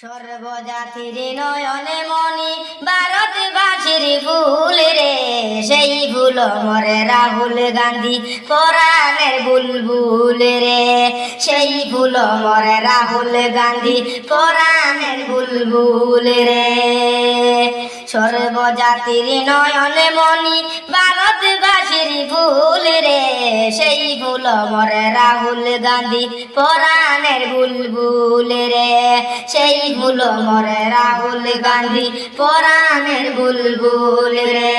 সর্বজাতির নয়নে মনি ভারতবাসীর ফুল রে। সেই ফুল মরে রাহুল গান্ধী পরাণের বুলবুল রে। সেই ফুল মরে রাহুল গান্ধী পরাণের বুলবুল রে। সর্বজাতির নয়নে মনি রে ফুল মরে রাহুল গান্ধী, পরাণের বুলবুল রে। সেই ফুল মরে রাহুল গান্ধী, পরাণের বুলবুল রে।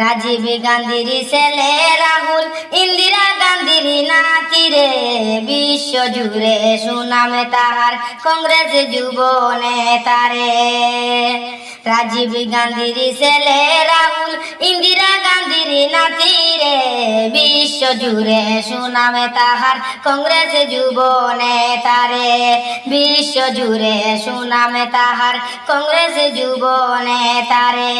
রাজীব গান্ধীর ছেলে রাহুল, ইন্দিরা গান্ধীর নাতি রে। বিশ্ব জুড়ে সুনামে তাহার কংগ্রেস যুব নেতারে রাজীব গান্ধীর ছেলে রাহুল, ইন্দিরা নাতি রে বিশ্ব জুড়ে সুনামে তাহার কংগ্রেস যুব নেতারে বিশ্ব জুড়ে সুনামে তাহার কংগ্রেস যুব নেতারে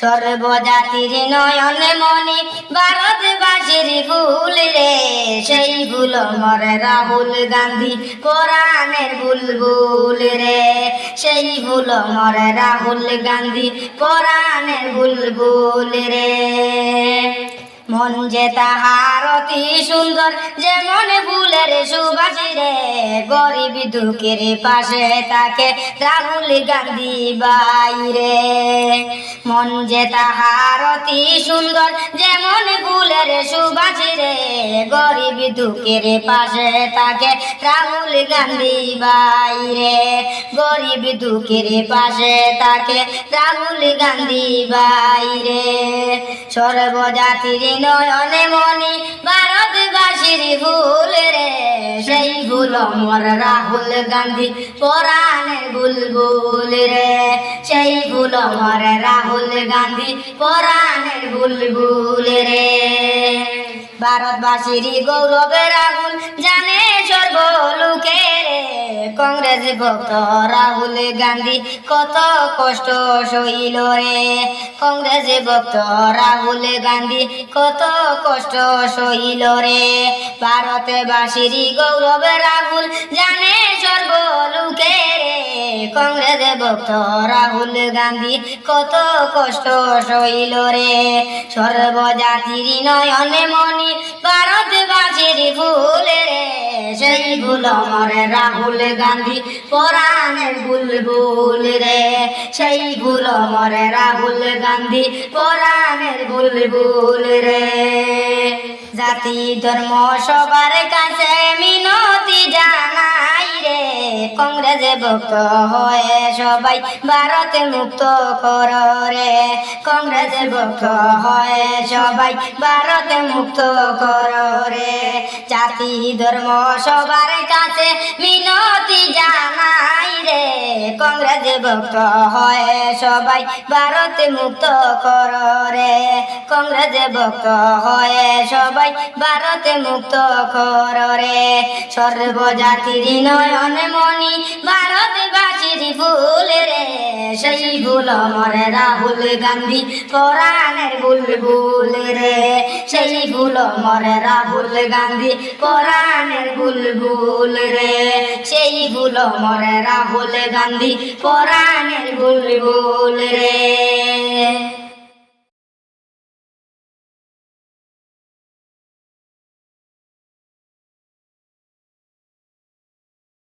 সর্বজাতির নয়ন মনি ভারতবাসীর ফুল রে সেই ফুল মরে রাহুল গান্ধী পরাণের বুলবুল রে। সেই ফুল মরে রাহুল গান্ধী, পরাণের বুলবুল রে। মন যে তাহার অতি সুন্দর যেমন ফুলের সুবাসী রে। গরিব দুঃখের পাশে তাকে রাহুল গান্ধী বাইরে মন যে তাহার অতি সুন্দর যেমন ফুলের সুবাসী রে, গরিব দুঃখের পাশে তাকে রাহুল গান্ধী বাইরে গরিব দুঃখের পাশে তাকে রাহুল গান্ধী বাইরে সর্বজাতির নয়নে মনি ভারতবাসীর ফুল রে। সেই ফুল মর রাহুল গান্ধী পরাণের বুলবুল রে। সেই ফুল মর রাহুল গান্ধী পরাণের বুলবুল রে। ভারতবাসীর গৌরবে রাহুল জানে সর্বলোকে কংগ্রেস ভক্ত রাহুল গান্ধী কত কষ্ট সইল রে। কংগ্রেস ভক্ত রাহুল গান্ধী কত কষ্ট সইল রে। ভারতবাসীর গৌরবে রাহুল জানে সর্বলোকে রে কংগ্রেস ভক্ত রাহুল গান্ধী কত কষ্ট সইল রে। সর্বজাতির নয়নে মনি ভারতবাসীর ফুল রে। সেই ফুল মরে রাহুল গান্ধী পরাণের বুলবুল রে। সেই ফুল মরে রাহুল গান্ধী পরাণের বুলবুল রে। জাতি ধর্ম সবার কাছে মিনতি রে কংগ্রেস ভক্ত হয়ে সবাই ভারত মুক্ত কর রে। কংগ্রেস ভক্ত হয়ে সবাই ভারত মুক্ত কর রে। জাতি ধর্ম সবার কাছে মিনতি জানাই রে। কংগ্রেস ভক্ত হয়ে সবাই ভারত মুক্ত কর রে। কংগ্রেস ভক্ত হয়ে সবাই ভারত মুক্ত কর রে। সর্বজাতির নয়ন সেই ভুল মরে রাহুল গান্ধী, কোরআনের বুলবুল রে। সেই ভুল মরে রাহুল গান্ধী, কোরআনের বুলবুল রে। সেই ভুল মরে রাহুল গান্ধী, কোরআনের বুলবুল রে।